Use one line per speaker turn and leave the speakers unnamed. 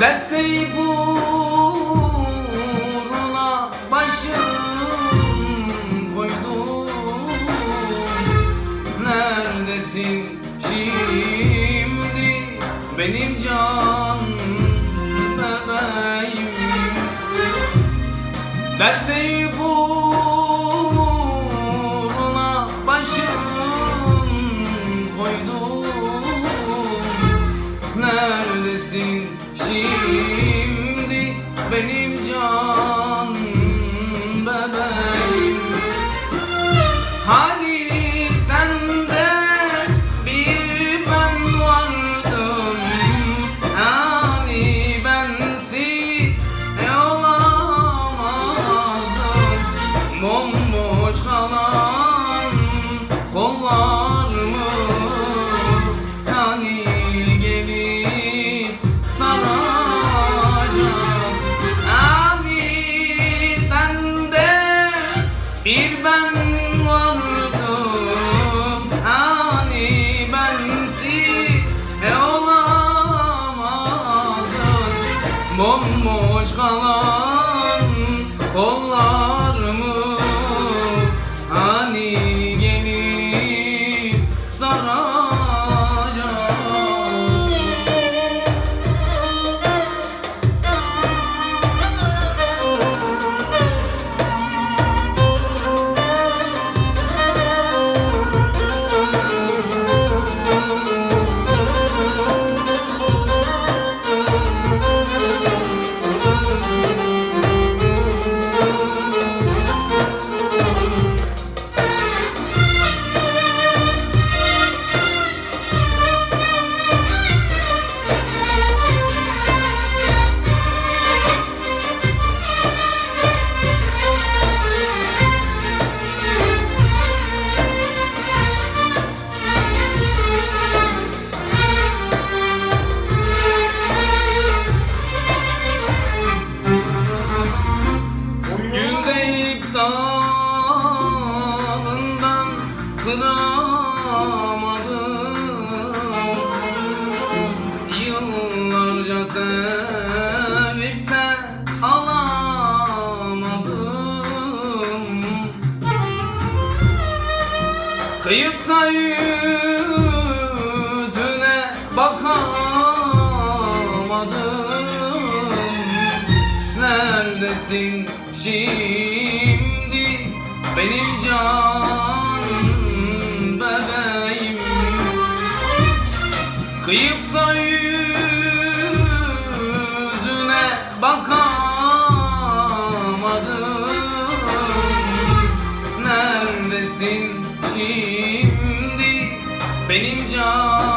Dertli uğruna başım koydum Neredesin şimdi benim can bebeğim? Dertli uğruna başım koydum Neredesin Hallelujah. one more. Dalından kıramadım. Yıllarca sevip de alamadım. Kıyıp yüzüne bakamadım. Neredesin şimdi benim can bebeğim. Kıyıp da yüzüne bakamadım. Neredesin şimdi? Benim can